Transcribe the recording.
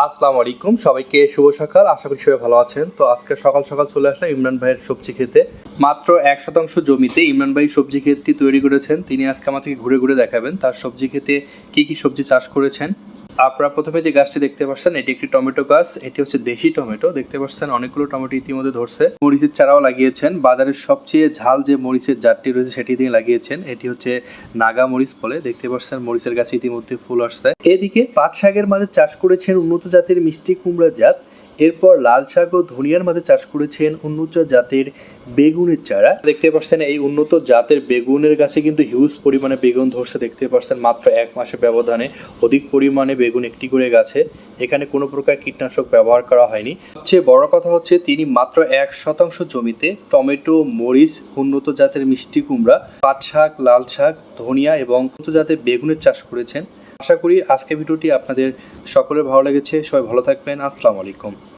আসসালামু আলাইকুম, সবাইকে শুভ সকাল, আশা করি সবাই ভালো আছেন। তো আজকে সকাল সকাল চলে আসলে ইমরান ভাইয়ের সবজি খেতে। মাত্র এক শতাংশ জমিতে ইমরান ভাই সবজি ক্ষেতটি তৈরি করেছেন। তিনি আজকে আমাদেরকে ঘুরে ঘুরে দেখাবেন তার সবজি খেতে কি কি সবজি চাষ করেছেন। আপনারা প্রথমে যে গাছটি দেখতে পাচ্ছেন, এটি একটি টমেটো গাছ। এটি হচ্ছে দেশি টমেটো। দেখতে পাচ্ছেন অনেকগুলো টমেটো ইতিমধ্যে ধরছে। মরিচের চারাও লাগিয়েছেন। বাজারের সবচেয়ে ঝাল যে মরিচের জাতটি রয়েছে, সেটি দিয়ে লাগিয়েছেন। এটি হচ্ছে নাগা মরিচ বলে। দেখতে পাচ্ছেন মরিচের গাছে ইতিমধ্যে ফুল আসছে। এদিকে পাট শাকের মাঝে চাষ করেছেন উন্নত জাতের মিষ্টি কুমড়া জাত। এরপর লাল শাক ও ধনিয়ার মাঝে চাষ করেছেন উন্নত জাতের বেগুনের চারা। দেখতে পাচ্ছেন এই উন্নত জাতের বেগুনের গাছে কিন্তু হিউজ পরিমাণে বেগুন ধরছে। দেখতে পাচ্ছেন মাত্র এক মাসের ব্যবধানে। অধিক পরিমাণে বেগুন একটি করে গাছে। এখানে কোনো প্রকার কীটনাশক ব্যবহার করা হয়নি। সবচেয়ে বড় কথা হচ্ছে তিনি মাত্র এক শতাংশ জমিতে টমেটো, মরিচ, উন্নত জাতের মিষ্টি কুমড়া পাট শাক লাল শাক ধনিয়া এবং উন্নত জাতের বেগুনের চাষ করেছেন। আশা করি আজকে ভিডিওটি আপনাদের সকলের ভালো লেগেছে। সবাই ভালো থাকবেন। আসসালামু আলাইকুম।